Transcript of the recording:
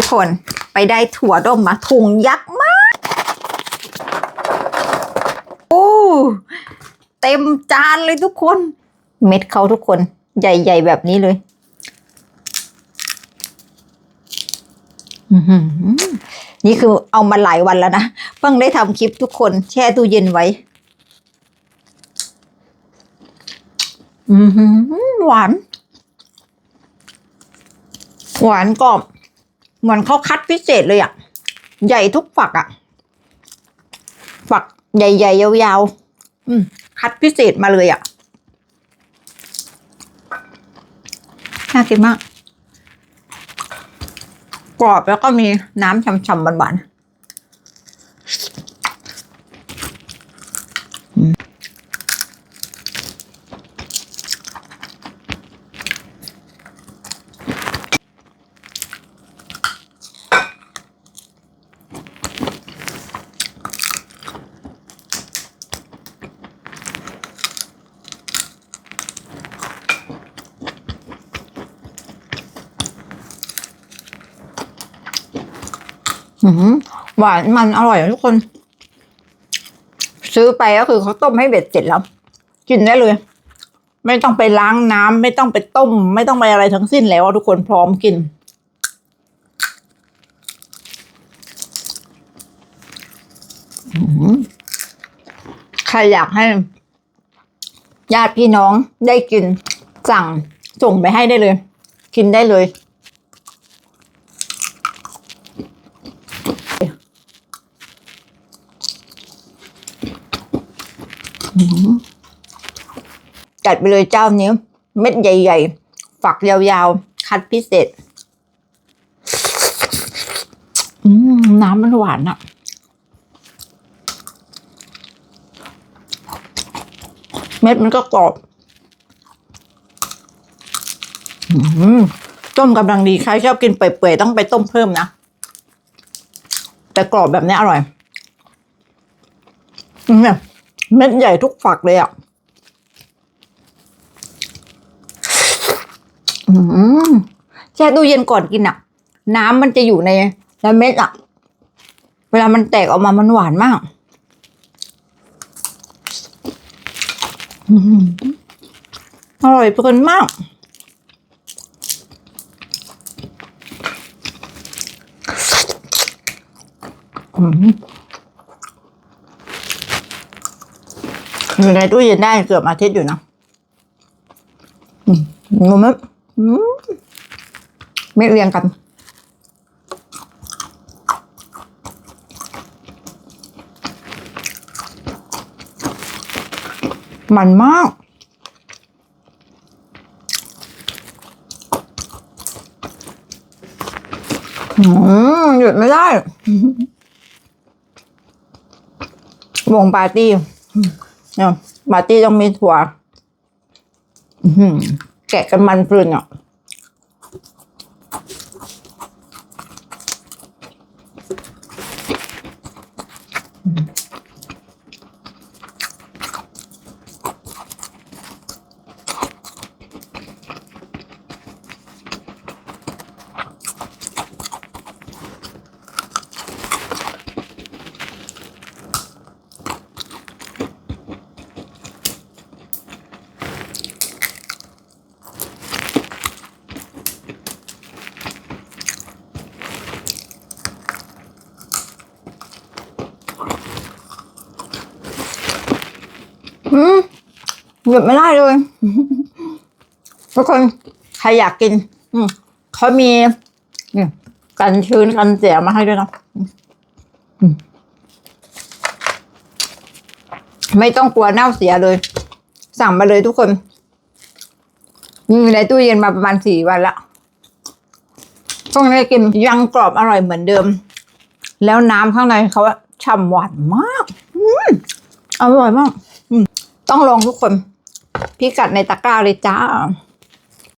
ทุกคนไปได้ถั่วดมมาถุงยักษ์มากโอ้เต็มจานเลยทุกคน เม็ดเขาทุกคนใหญ่ ๆ แบบนี้เลยอือหือนี่คือเอามาหลายวันแล้วนะ เพิ่งได้ทำคลิปทุกคนแช่ตู้เย็นไว้อือหือหวาน หวานกรอบ เหมือนเขาคัดพิเศษเลยอะ่ะใหญ่ทุกฝักอะ่ะฝักใหญ่ๆยาวๆอืมคัดพิเศษมาเลยอะ่ะน่ากินมาก กรอบแล้วก็มีน้ำฉ่ำๆหวานๆ หือหวานมันอร่อยทุกคน ซื้อไปก็คือเขาต้มให้เบ็ดเสร็จแล้ว กินได้เลย ไม่ต้องไปล้างน้ำไม่ต้องไปต้ม ไม่ต้องไปอะไรทั้งสิ้นแล้วทุกคนพร้อมกิน ใครอยากให้ญาติพี่น้องได้กินสั่งส่งไปให้ได้เลย กินได้เลย จัดไปเลยเจ้านี้ เม็ดใหญ่ ๆ ฝักยาวๆ คัดพิเศษ น้ำมันหวานอะเม็ดมันก็กรอบอต้มกำลังดี ใครชอบกินเปื่อยๆ ต้องไปต้มเพิ่มนะ แต่กรอบแบบนี้อร่อยเนี่ย เม็ดใหญ่ทุกฝักเลยอะแช่ตู้เย็นก่อนกินอะ น้ำมันจะอยู่ในในเม็ดอะ เวลามันแตกออกมามันหวานมากอืมอร่อยเพลินมาก อืม อยู่ในตู้เย็นได้เกือบอาทิตย์อยู่นะอืมงูม็ดอืมเม็ดเรียงกัน มันมากหยุดไม่ได้วงปาร์ตี้ เนี่ยปาร์ตี้ต้องมีถั่วแกะกันมันพรึนอะ อืมหยุดไม่ได้เลย ทุกคนใครอยากกิน อืมเขามีนี่กันชื้นกันเสียมาให้ด้วยนะไม่ต้องกลัวเน่าเสียเลย สั่งมาเลยทุกคนมีอยู่ในตู้เย็นมาประมาณสี่วันละต้องได้กินยังกรอบอร่อยเหมือนเดิม แล้วน้ำข้างในเขาอะฉ่ำหวานมากอมอร่อยมาก ต้องลองทุกคนพิกัดในตะกร้าเลยจ้า